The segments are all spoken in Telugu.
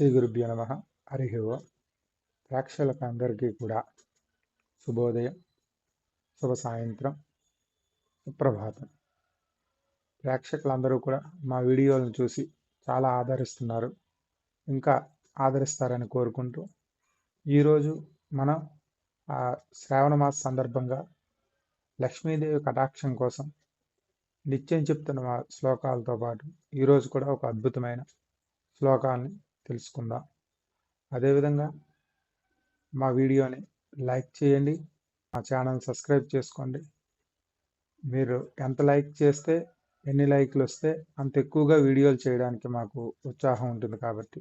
శ్రీ గురుభ్యో నమ. హరి ఓం. ప్రేక్షకులకు అందరికీ కూడా శుభోదయం శుభ సాయంత్రం సుప్రభాతం. ప్రేక్షకులందరూ కూడా మా వీడియోలను చూసి చాలా ఆదరిస్తున్నారు. ఇంకా ఆదరిస్తారని కోరుకుంటూ ఈరోజు మనం ఆ శ్రావణ మాస సందర్భంగా లక్ష్మీదేవి కటాక్షం కోసం నిత్యం చెప్తున్న మా శ్లోకాలతో పాటు ఈరోజు కూడా ఒక అద్భుతమైన శ్లోకాన్ని తెలుసుకుందాం. అదేవిధంగా మా వీడియోని లైక్ చేయండి మా ఛానల్ సబ్స్క్రైబ్ చేసుకోండి. మీరు ఎంత లైక్ చేస్తే ఎన్ని లైక్లు వస్తే అంత ఎక్కువగా వీడియోలు చేయడానికి మాకు ఉత్సాహం ఉంటుంది కాబట్టి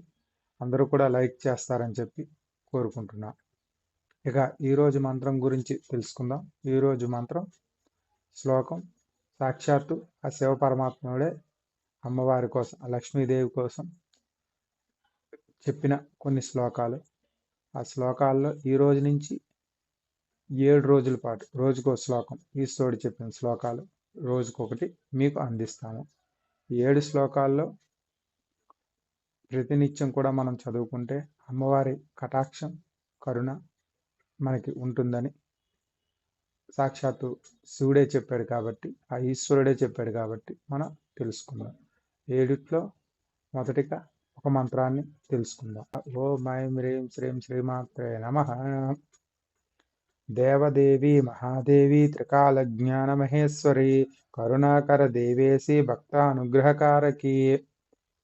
అందరూ కూడా లైక్ చేస్తారని చెప్పి కోరుకుంటున్నా. ఇక ఈరోజు మంత్రం గురించి తెలుసుకుందాం. ఈరోజు మంత్రం శ్లోకం సాక్షాత్తు ఆ శివ పరమాత్ముడే అమ్మవారి కోసం లక్ష్మీదేవి కోసం చెప్పిన కొన్ని శ్లోకాలు. ఆ శ్లోకాల్లో ఈ రోజు నుంచి ఏడు రోజుల పాటు రోజుకో శ్లోకం ఈశ్వరుడు చెప్పిన శ్లోకాలు రోజుకొకటి మీకు అందిస్తాము. ఏడు శ్లోకాల్లో ప్రతినిత్యం కూడా మనం చదువుకుంటే అమ్మవారి కటాక్షం కరుణ మనకి ఉంటుందని సాక్షాత్తు శివుడే చెప్పాడు కాబట్టి ఆ ఈశ్వరుడే చెప్పాడు కాబట్టి మనం తెలుసుకుందాం. ఏడిట్లో మొదటిగా ఒక మంత్రాన్ని తెలుసుకుందాం. ఓ ఐం హ్రీం శ్రీం శ్రీమాత్రే నమ. దేవదేవి మహాదేవి త్రికాల జ్ఞాన మహేశ్వరి కరుణాకర దేవేసి భక్త అనుగ్రహకారకి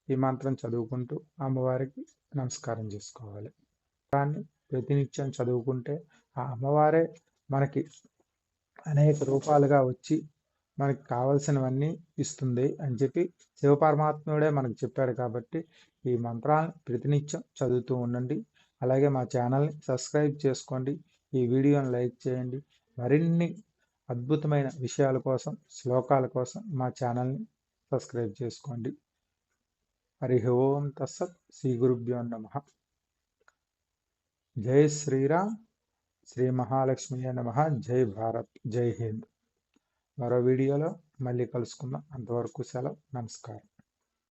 ఈ మంత్రం చదువుకుంటూ అమ్మవారికి నమస్కారం చేసుకోవాలి. దాన్ని ప్రతినిత్యం చదువుకుంటే ఆ అమ్మవారే మనకి అనేక రూపాలుగా వచ్చి మనకి కావలసినవన్నీ ఇస్తుంది అని చెప్పి శివపరమాత్ముడే మనకు చెప్పాడు కాబట్టి ఈ మంత్రాలను ప్రతినిత్యం చదువుతూ ఉండండి. అలాగే మా ఛానల్ని సబ్స్క్రైబ్ చేసుకోండి. ఈ వీడియోని లైక్ చేయండి. మరిన్ని అద్భుతమైన విషయాల కోసం శ్లోకాల కోసం మా ఛానల్ని సబ్స్క్రైబ్ చేసుకోండి. హరి ఓం తస్సత్ శ్రీ గురుభ్యో నమ. జై శ్రీరామ్. శ్రీ మహాలక్ష్మి నమ. జై భారత్. జై హింద్. మరో వీడియోలో మళ్ళీ కలుసుకుందాం. అంతవరకు సెలవు. నమస్కారం.